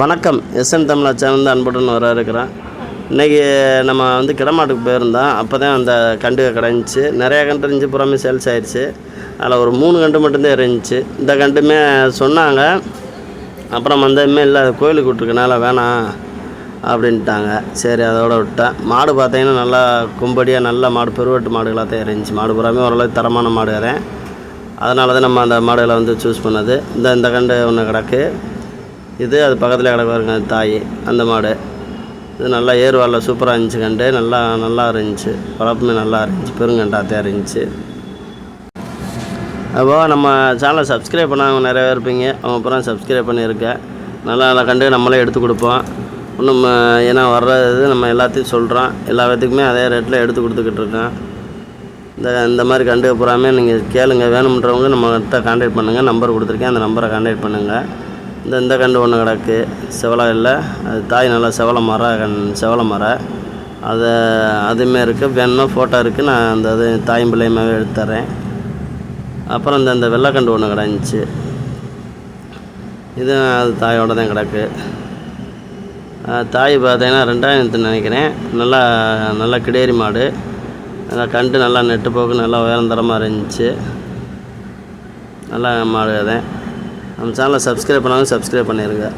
வணக்கம். எஸ்என் தமிழா சேனல் அன்புடன் வர இருக்கிறேன். இன்றைக்கி நம்ம வந்து கிடமாட்டுக்கு போயிருந்தோம். அப்போ தான் அந்த கண்டு கிடந்துச்சு நிறையா கண்டு இருந்துச்சு. புறமே சேல்ஸ் ஆயிடுச்சு அதில் ஒரு மூணு கண்டு மட்டும்தான் இருந்துச்சு. இந்த கண்டுமே சொன்னாங்க. அப்புறம் வந்ததுமே இல்லை அது கோயிலுக்கு விட்ருக்கனால வேணாம் அப்படின்ட்டாங்க. சரி அதோட விட்டேன். மாடு பார்த்தீங்கன்னா நல்லா கும்படியாக நல்ல மாடு பெருவட்டு மாடுகளாக தான் இருந்துச்சு. மாடு புறாமே ஓரளவுக்கு தரமான மாடு தான் அதனால தான் நம்ம அந்த மாடுகளை வந்து சூஸ் பண்ணது. இந்த இந்த கண்டு ஒன்று கிடக்கு. இது அது பக்கத்தில் கிடக்கு அது தாய் அந்த மாடு. இது நல்லா ஏறுவாரில் சூப்பராக இருந்துச்சு கண்டு. நல்லா நல்லா இருந்துச்சு. வளர்ப்புமே நல்லா இருந்துச்சு. பெருங்கண்டாத்தையாக இருந்துச்சு. அப்போ நம்ம சேனலை சப்ஸ்கிரைப் பண்ணாங்க நிறைய பேர் இருப்பீங்க. அவங்க அப்புறம் சப்ஸ்கிரைப் பண்ணியிருக்கேன் நல்லா நல்லா கண்டு நம்மளே எடுத்து கொடுப்போம். இன்னும் ஏன்னா வர்றது நம்ம எல்லாத்தையும் சொல்கிறோம் எல்லா விதத்துக்குமே அதே ரேட்டில் எடுத்து கொடுத்துக்கிட்டு இருக்கேன் இந்த இந்த மாதிரி கண்டு பூராமே நீங்கள் கேளுங்க. வேணுன்றவங்க நம்மகிட்ட கான்டாக்ட் பண்ணுங்கள் நம்பர் கொடுத்துருக்கேன். அந்த நம்பரை கான்டாக்ட் பண்ணுங்கள் இந்த இந்த கண்டு ஒன்று கிடக்கு. செவலை இல்லை. அது தாய் நல்லா செவலை மரம் கண் செவலை மரம் அதை அதுவுமே இருக்குது வேணும்னா ஃபோட்டோ இருக்குது நான் அந்த அது தாயும் பிள்ளையுமாவே எடுத்துறேன். அப்புறம் இந்த இந்த வெள்ளைக்கண்டு ஒன்று கிடந்துச்சு. இது அது தாயோட தான் கிடக்கு. தாய் பார்த்தீங்கன்னா ரெண்டாயிரத்து நினைக்கிறேன். நல்லா நல்லா கிடேரி மாடு. நல்லா கண்டு நல்லா நெட்டு போக்கு நல்லா உயரந்தரமாக இருந்துச்சு. நல்லா மாடு அதை. நம்ம சேனலை சப்ஸ்கிரைப் பண்ணாலும் சப்ஸ்கிரைப் பண்ணிடுங்க